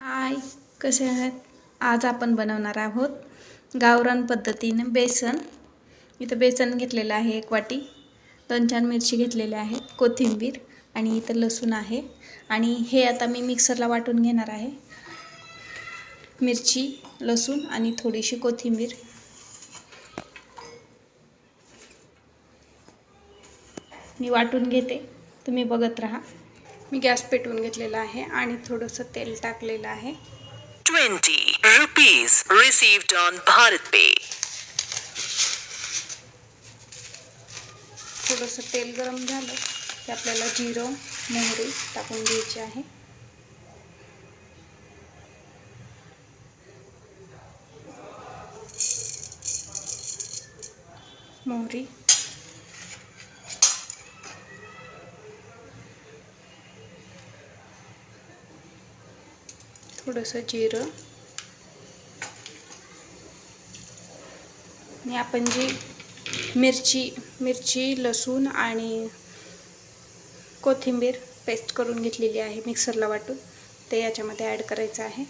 हाय कसे आहेत? आज आपण बनवणार आहोत गावरान पद्धतीने बेसन. इथं बेसन घेतलेलं आहे एक वाटी. दोन चार मिरची घेतलेल्या आहेत कोथिंबीर आणि इथं लसूण आहे. आणि हे आता मी मिक्सरला वाटून घेणार आहे. मिरची लसूण आणि थोडीशी कोथिंबीर. मी वाटून घेते. तुम्ही बघत राहा. मी गॅस पेटवून घेतलेला आहे आणि थोडंसं तेल टाकलेलं आहे 20 rupees received on Bharat Pay. थोडंसं तेल गरम झालं की आपल्याला जिरं मोहरी टाकून घ्यायची आहे मोहरी थोडंसं जिरं. आणि आपण जी मिरची मिरची लसूण आणि कोथिंबीर पेस्ट करून घेतलेली आहे मिक्सरला वाटून. ते याच्यामध्ये ॲड करायचं आहे.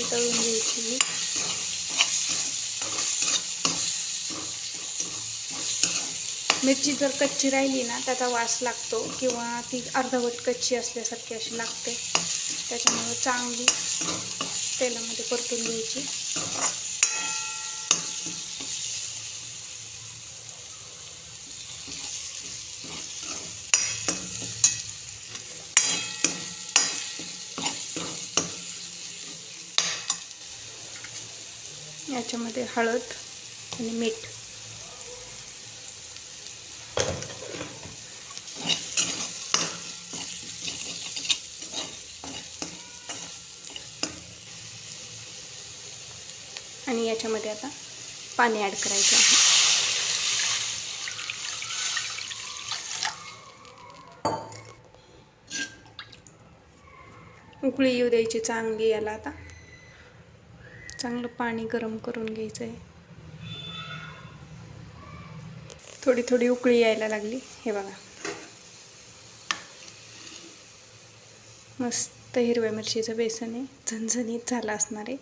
चांगली तळून घ्यायची. मिरची जर कच्ची राहिली ना त्याचा वास लागतो किंवा ती अर्धवट कच्ची असल्यासारखी अशी लागते. त्याच्यामुळं चांगली तेलामध्ये परतून घ्यायची. याच्यामध्ये हळद आणि मीठ. आणि याच्यामध्ये आता पाणी ॲड करायचं आहे. उकळी येऊ द्यायची चांगली याला आता. चांगलं पाणी गरम करून घ्यायचं आहे थोडी थोडी उकळी यायला लागली. हे बघा. मस्त हिरव्या मिरचीचं बेसन आहे. झणझणीत झालं असणार आहे.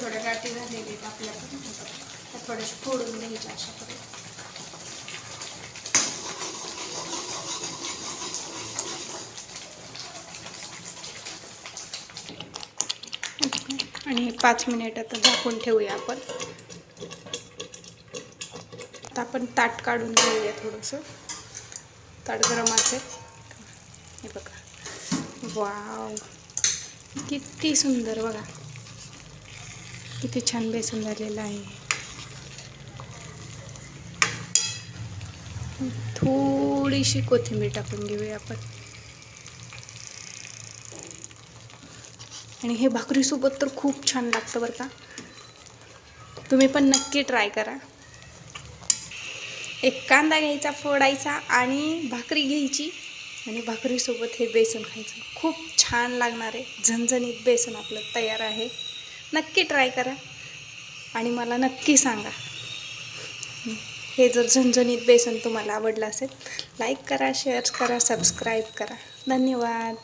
थोड्या गाठी झालेली आहेत आपल्याकडे त्या थोडेसे फोडून घ्यायच्या अशा प्रकारे आणि हे पाच मिनिट आता झाकून ठेवूया आपण. आता आपण ताट काढून घेऊया थोडंसं. ताट गरम असेल. हे बघा. वाव. किती सुंदर बघा. किती छान बेसन झालेलं आहे. थोडीशी कोथिंबीर टाकून घेऊया आपण. आणि हे भाकरीसोबत तर खूप छान लागतं बरं का. तुम्ही पण नक्की ट्राय करा. एक कांदा घ्यायचा फोडायचा आणि भाकरी घ्यायची आणि भाकरीसोबत हे बेसन खायचं. खूप छान लागणार आहे. झणझणीत बेसन आपलं तयार आहे. नक्की ट्राय करा. आणि मला नक्की सांगा. हे जर झणझणीत बेसन तुम्हाला आवडलं असेल लाईक करा शेअर करा सबस्क्राईब करा. धन्यवाद.